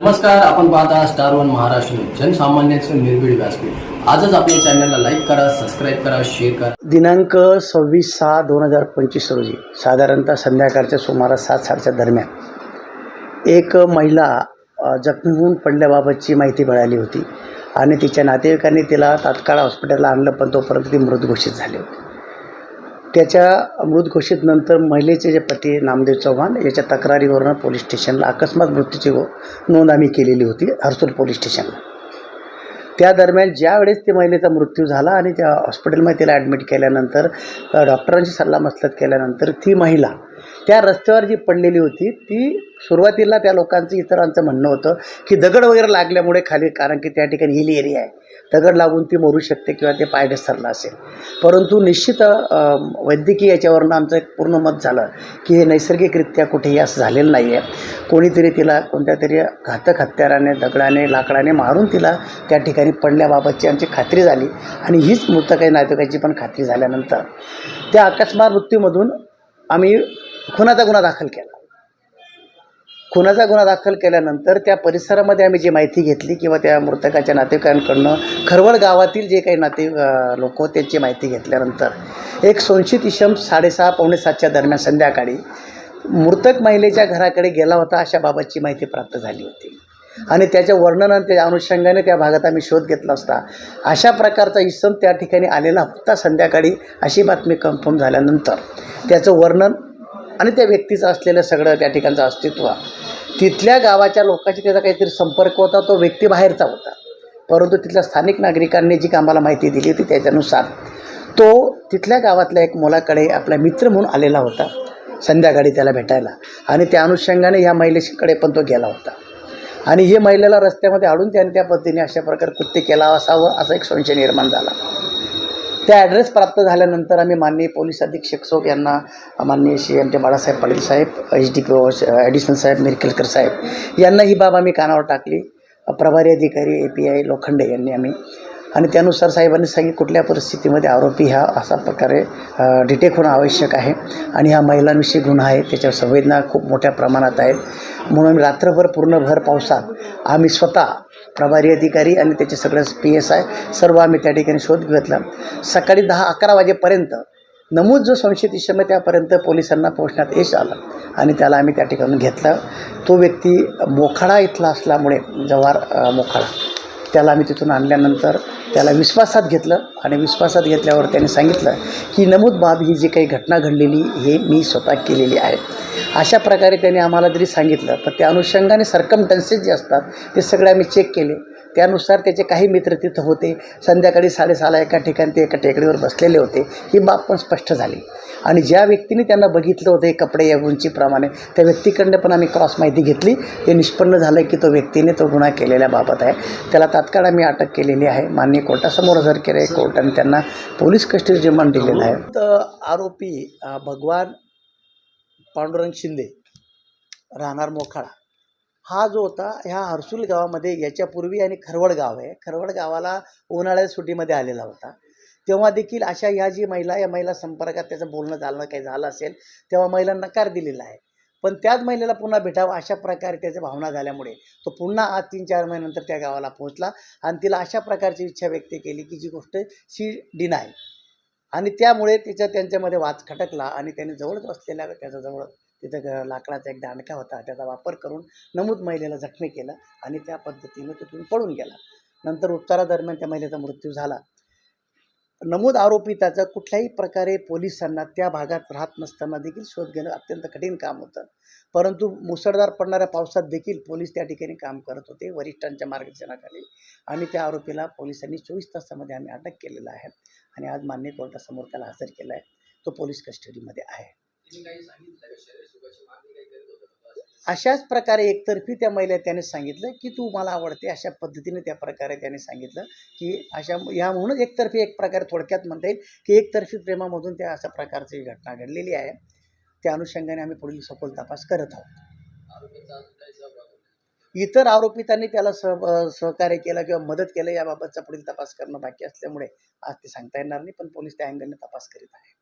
नमस्कार आपण पाहता स्टार वन महाराष्ट्र जनसामान्यांचं निर्भीड व्यासपीठ. आजच आपल्या चॅनलला लाईक करा सबस्क्राईब करा शेअर करा. दिनांक सव्वीस सहा दोन हजार पंचवीस रोजी साधारणतः संध्याकाळच्या सुमारास सात साडेच्या दरम्यान एक महिला जखमी होऊन पडल्याबाबतची माहिती मिळाली होती आणि तिच्या नातेवाईकांनी तिला तात्काळ हॉस्पिटलला आणलं पण तोपर्यंत ती मृत घोषित झाली होती. त्याच्या मृत घोषित नंतर महिलेचे जे पती नामदेव चव्हाण याच्या तक्रारीवरून पोलीस स्टेशनला अकस्मात मृत्यूची नोंद आम्ही केलेली होती हर्सूल पोलीस स्टेशनला. त्या दरम्यान ज्यावेळेस ते त्या महिलेचा मृत्यू झाला आणि त्या हॉस्पिटलमध्ये तिला ॲडमिट केल्यानंतर डॉक्टरांची सल्लामसलत केल्यानंतर ती महिला त्या रस्त्यावर जी पडलेली होती ती सुरुवातीला त्या लोकांचं इतरांचं म्हणणं होतं की दगड वगैरे लागल्यामुळे खाली कारण की त्या ठिकाणी हिल एरिया आहे. दगड लागून ती मरू शकते किंवा ते पाय घसरला असेल. परंतु निश्चित वैद्यकीय याच्यावरनं आमचं एक पूर्ण मत झालं की हे नैसर्गिकरित्या कुठेही असं झालेलं नाही आहे कोणीतरी तिला कोणत्या तरी घातक हत्याराने दगडाने लाकडाने मारून तिला त्या ठिकाणी पडल्याबाबतची आमची खात्री झाली. आणि हीच मृतकाई नातेवाईकाची पण खात्री झाल्यानंतर. त्या अकस्मात मृत्यूमधून आम्ही खुनाचा गुन्हा दाखल केला. खुनाचा गुन्हा दाखल केल्यानंतर त्या परिसरामध्ये आम्ही जी माहिती घेतली किंवा त्या मृतकाच्या नातेवाईकांकडनं खरवळ गावातील जे काही नाते लोक त्यांची माहिती घेतल्यानंतर एक संशयित इशम साडेसहा पावणे सातच्या दरम्यान संध्याकाळी मृतक महिलेच्या घराकडे गेला होता अशा बाबतची माहिती प्राप्त झाली होती. आणि त्याच्या वर्णनाने त्या अनुषंगाने त्या भागात आम्ही शोध घेतला असता. अशा प्रकारचा इसम त्या ठिकाणी आलेला होता संध्याकाळी अशी बातमी कन्फर्म झाल्यानंतर. त्याचं वर्णन आणि त्या व्यक्तीचं असलेलं सगळं त्या ठिकाणचं अस्तित्व. तिथल्या गावाच्या लोकांशी त्याचा काहीतरी संपर्क होता तो व्यक्ती बाहेरचा होता. परंतु तिथल्या स्थानिक नागरिकांनी जी आम्हाला माहिती दिली होती त्याच्यानुसार तो तिथल्या गावातल्या एक मुलाकडे आपला मित्र म्हणून आलेला होता संध्याकाळी त्याला भेटायला. आणि त्या अनुषंगाने ह्या महिलेकडे पण तो गेला होता. आणि हे महिलेला रस्त्यामध्ये अडून त्याने त्या पद्धतीने अशा प्रकारे कृत्य केला असावं असा एक संशय निर्माण झाला. त्या ॲड्रेस प्राप्त झाल्यानंतर आम्ही माननीय पोलीस अधीक्षक सोब यांना माननीय श्री आमचे बाळासाहेब पाटील साहेब H D P O additional साहेब मिरकेलकर साहेब यांना ही बाब आम्ही कानावर टाकली. प्रभारी अधिकारी ए पी आय लोखंडे यांनी आम्ही. आणि त्यानुसार साहेबांनी सांगितलं कुठल्या परिस्थितीमध्ये आरोपी हा असा प्रकारे डिटेक्ट होणं आवश्यक आहे. आणि हा महिलांविषयी गुन्हा आहे त्याच्यावर संवेदना खूप मोठ्या प्रमाणात आहेत. म्हणून रात्रभर पूर्ण भर पावसात आम्ही स्वतः प्रभारी अधिकारी आणि त्याचे सगळे पी एस आय सर्व आम्ही त्या ठिकाणी शोध घेतला. सकाळी दहा अकरा वाजेपर्यंत नमूद जो संशयित इसम त्यापर्यंत पोलिसांना पोहोचण्यात यश आलं. आणि त्याला आम्ही त्या ठिकाणी घेतला. तो व्यक्ती मोखाडा इथला असल्यामुळे जव्हार मोखाडा त्याला आम्ही तिथून आणल्यानंतर त्याला विश्वासात घेतलं आणि विश्वासात घेतल्यावर त्याने सांगितलं की नमूद बाब ही जी काही घटना घडलेली हे मी स्वतः केलेली आहे. अशा प्रकारे त्याने आम्हाला जरी सांगितलं पण त्या अनुषंगाने सरकमटन्सेस जे असतात ते सगळे आम्ही चेक केले. त्यानुसार त्याचे काही मित्र तिथं होते. संध्याकाळी साडेसहाला एका ठिकाणी ते एका टेकडीवर बसलेले होते. ही बाब पण स्पष्ट झाली. आणि ज्या व्यक्तीने त्यांना बघितलं होतं हे कपडे या उंचीप्रमाणे त्या व्यक्तीकडनं पण आम्ही क्रॉस माहिती घेतली. हे निष्पन्न झालं की तो व्यक्तीने तो गुन्हा केलेल्या बाबत आहे. त्याला तात्काळ आम्ही अटक केलेली आहे. मान्य कोर्टासमोर हजर केले आहे. कोर्टाने त्यांना पोलीस कस्टडी रिमांड दिलेलं आहे. तर आरोपी भगवान पांडुरंग शिंदे राहणार मोखाळा हा जो होता ह्या हर्सुल गावामध्ये याच्यापूर्वी आणि खरवड गाव आहे. खरवड गावाला उन्हाळ्यात सुट्टीमध्ये आलेला होता. तेव्हा देखील अशा ह्या जी महिला या महिला संपर्कात त्याचं बोलणं झालं काही झालं असेल तेव्हा महिला नकार दिलेला आहे. पण त्याच महिलेला पुन्हा भेटावं अशा प्रकारे त्याच्या भावना झाल्यामुळे तो पुन्हा आज तीन चार महिन्यानंतर त्या गावाला पोहोचला आणि तिला अशा प्रकारची इच्छा व्यक्त केली की जी गोष्ट शी डिनाय आणि त्यामुळे तिचा त्यांच्यामध्ये वाद खटकला आणि त्याने जवळच असलेल्या त्याच्याजवळ तिथं लाकडाचा एक दांडका होता. त्याचा वापर करून नमूद महिलेला जखमी केलं आणि त्या पद्धतीनं तिथून पळून गेला. नंतर उपचारादरम्यान त्या महिलेचा मृत्यू झाला. नमूद आरोपी त्याचं कुठल्याही प्रकारे पोलिसांना त्या भागात राहत नसताना देखील शोध घेणं अत्यंत कठीण काम होतं. परंतु मुसळधार पडणाऱ्या पावसात देखील पोलीस त्या ठिकाणी काम करत होते वरिष्ठांच्या मार्गदर्शनाखाली. आणि त्या आरोपीला पोलिसांनी चोवीस तासामध्ये आम्ही अटक केलेलं आहे आणि आज मान्य कोर्टासमोर त्याला हजर केला आहे तो पोलीस कस्टडीमध्ये आहे. अशाच प्रकारे एकतर्फी त्या महिला त्याने सांगितलं की तू मला आवडते अशा पद्धतीने त्या प्रकारे त्याने सांगितलं की अशा ह्या म्हणून एकतर्फी एक प्रकारे थोडक्यात म्हणता येईल की एकतर्फी प्रेमामधून त्या अशा प्रकारची घटना घडलेली आहे. त्या अनुषंगाने आम्ही पुढील सखोल तपास करत आहोत. इतर आरोपितांनी त्याला सह सहकार्य केलं किंवा मदत केलं याबाबतचा पुढील तपास करणं बाकी असल्यामुळे आज ते सांगता येणार नाही पण पोलीस त्या अँगलने तपास करीत आहे